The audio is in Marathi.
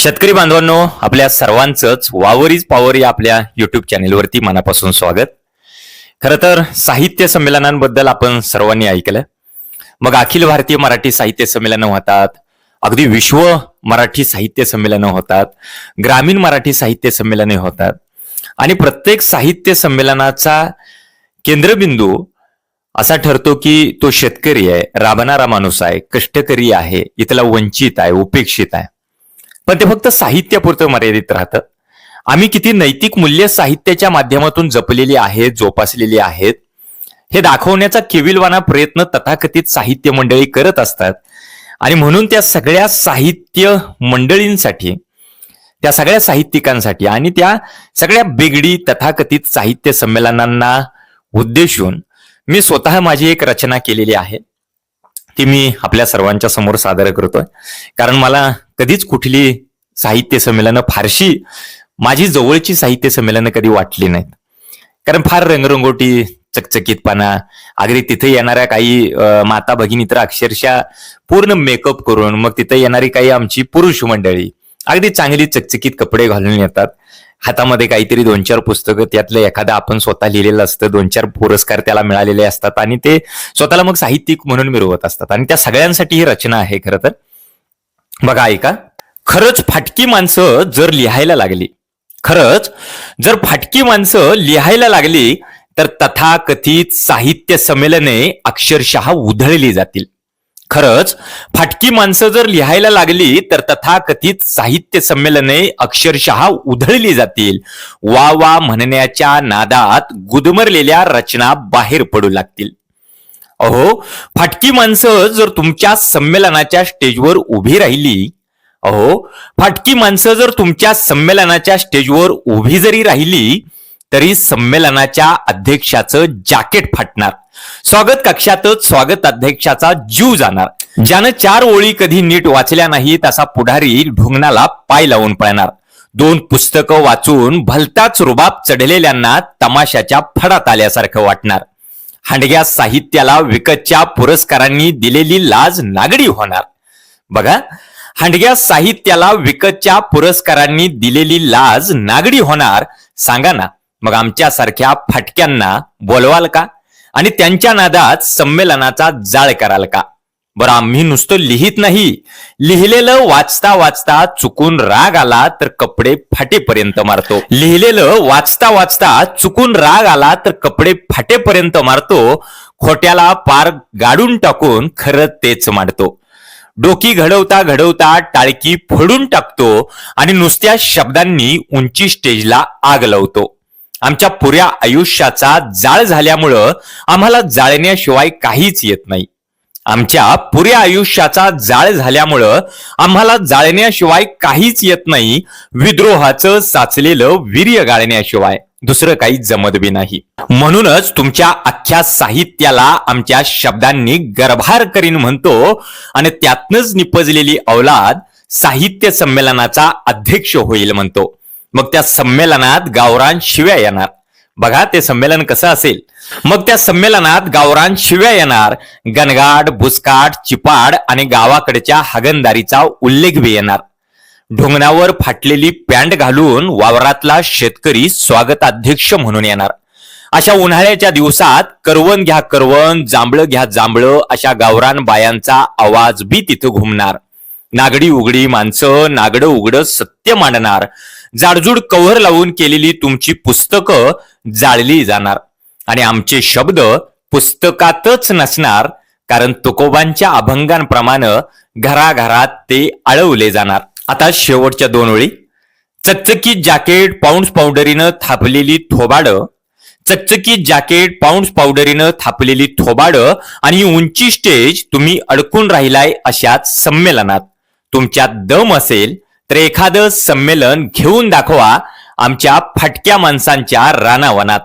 शेतकरी बांधवांनो आपल्या सर्वांचंच वावरीच पॉवर या आपल्या युट्यूब चॅनेलवरती मनापासून स्वागत. खरं तर साहित्य संमेलनांबद्दल आपण सर्वांनी ऐकलं. मग अखिल भारतीय मराठी साहित्य संमेलनं होतात अगदी विश्व मराठी साहित्य संमेलनं होतात ग्रामीण मराठी साहित्य संमेलने होतात. आणि प्रत्येक साहित्य संमेलनाचा केंद्रबिंदू असा ठरतो की तो शेतकरी आहे राबणारा माणूस आहे कष्टकरी आहे इथला वंचित आहे उपेक्षित आहे. पण ते फक्त साहित्यापुरतं मर्यादित राहतं. आम्ही किती नैतिक मूल्य साहित्याच्या माध्यमातून जपलेली आहेत जोपासलेली आहेत हे दाखवण्याचा केविलवाना प्रयत्न तथाकथित साहित्य मंडळी करत असतात. आणि म्हणून त्या सगळ्या साहित्य मंडळींसाठी त्या सगळ्या साहित्यिकांसाठी आणि त्या सगळ्या बिगडी तथाकथित साहित्य संमेलनांना उद्देशून मी स्वतः माझी एक रचना केलेली आहे. ती मी आपल्या सर्वांच्या समोर सादर करतोय. कारण मला कधीच कुठली साहित्य संमेलनं फारशी माझी जवळची साहित्य संमेलनं कधी वाटली नाहीत. कारण फार रंगरंगोटी चकचकीतपणा अगदी तिथे येणाऱ्या काही माता भगिनी तर अक्षरशः पूर्ण मेकअप करून मग तिथे येणारी काही आमची पुरुष मंडळी अगदी चांगली चकचकीत कपडे घालून येतात. हातामध्ये काहीतरी दोन चार पुस्तकं त्यातलं एखादं आपण स्वतः लिहिलेलं असतं दोन चार पुरस्कार त्याला मिळालेले असतात आणि ते स्वतःला मग साहित्यिक म्हणून मिरवत असतात. आणि त्या सगळ्यांसाठी ही रचना आहे खरं तर. बघा ऐका. खरंच फाटकी माणसं जर लिहायला लागली खरंच जर फाटकी माणसं लिहायला लागली तर तथाकथित साहित्य संमेलने अक्षरशः उधळली जातील. खरंच फाटकी माणसं जर लिहायला लागली तर तथाकथित साहित्य संमेलने अक्षरशः उधळली जातील. वा वा म्हणण्याच्या नादात गुदमरलेल्या रचना बाहेर पडू लागतील. अहो फाटकी माणसं जर तुमच्या संमेलनाच्या स्टेजवर उभी राहिली अहो फाटकी माणसं जर तुमच्या संमेलनाच्या स्टेजवर उभी जरी राहिली तरी संमेलनाच्या अध्यक्षाचं जॅकेट फाटणार. स्वागत कक्षातच स्वागत अध्यक्षाचा जीव जाणार. ज्यानं चार ओळी कधी नीट वाचल्या नाहीत असा पुढारी ढुंगणाला पाय लावून पळणार. दोन पुस्तकं वाचून भलताच रुबाब चढलेल्यांना तमाशाच्या फडात आल्यासारखं वाटणार. हांडग्या साहित्याला विकतच्या पुरस्कारांनी दिलेली लाज नागडी होणार. बघा हांडग्या साहित्याला विकतच्या पुरस्कारांनी दिलेली लाज नागडी होणार? सांगा ना. मग आमच्यासारख्या फाटक्यांना बोलवाल का? आणि त्यांच्या नादात संमेलनाचा जाळ कराल का? बरं आम्ही नुसतं लिहित नाही. लिहिलेलं वाचता वाचता चुकून राग आला तर कपडे फाटेपर्यंत मारतो. लिहिलेलं वाचता वाचता चुकून राग आला तर कपडे फाटेपर्यंत मारतो. खोट्याला पार गाडून टाकून खरं तेच मांडतो. डोकी घडवता घडवता टाळकी फोडून टाकतो आणि नुसत्या शब्दांनी उंची स्टेजला आग लावतो. आमच्या पुऱ्या आयुष्याचा जाळ झाल्यामुळं आम्हाला जाळण्याशिवाय काहीच येत नाही. आमच्या पुऱ्या आयुष्याचा जाळ झाल्यामुळं आम्हाला जाळण्याशिवाय काहीच येत नाही. विद्रोहाचं साचलेलं वीर्य गाळण्याशिवाय. दुसरं काही जमत बी नाही. म्हणूनच तुमच्या अख्ख्या साहित्याला आमच्या शब्दांनी गर्भार करीन म्हणतो आणि त्यातनच निपजलेली अवलाद साहित्य संमेलनाचा अध्यक्ष होईल म्हणतो. मग त्या संमेलनात गावरान शिव्या येणार. बघा ते संमेलन कसं असेल. मग त्या संमेलनात गावरान शिव्या येणार. गणगाट बुसकाट चिपाड आणि गावाकडच्या हगणदारीचा उल्लेख बी येणार. ढोंगणावर फाटलेली पॅन्ट घालून वावरातला शेतकरी स्वागताध्यक्ष म्हणून येणार. अशा उन्हाळ्याच्या दिवसात करवण घ्या करवण जांभळं घ्या जांभळं अशा गावरान बायांचा आवाज बी तिथं घुमणार. नागडी उघडी माणसं नागडं उघडं सत्य मांडणार. जाडजूड कव्हर लावून केलेली तुमची पुस्तकं जाळली जाणार. आणि आमचे शब्द पुस्तकातच नसणार कारण तुकोबांच्या अभंगांप्रमाणे घराघरात ते आळवले जाणार. आता शेवटच्या दोन ओळी. चकचकीत जॅकेट पाऊंड्स पावडरीनं थापलेली थोबाड. चकचकीत जॅकेट पाऊंड्स पावडरीनं थापलेली थोबाड आणि उंची स्टेज तुम्ही अडकून राहिलाय अशाच संमेलनात. तुमच्यात दम असेल तर एखादं संमेलन घेऊन दाखवा आमच्या फटक्या माणसांच्या रानावनात.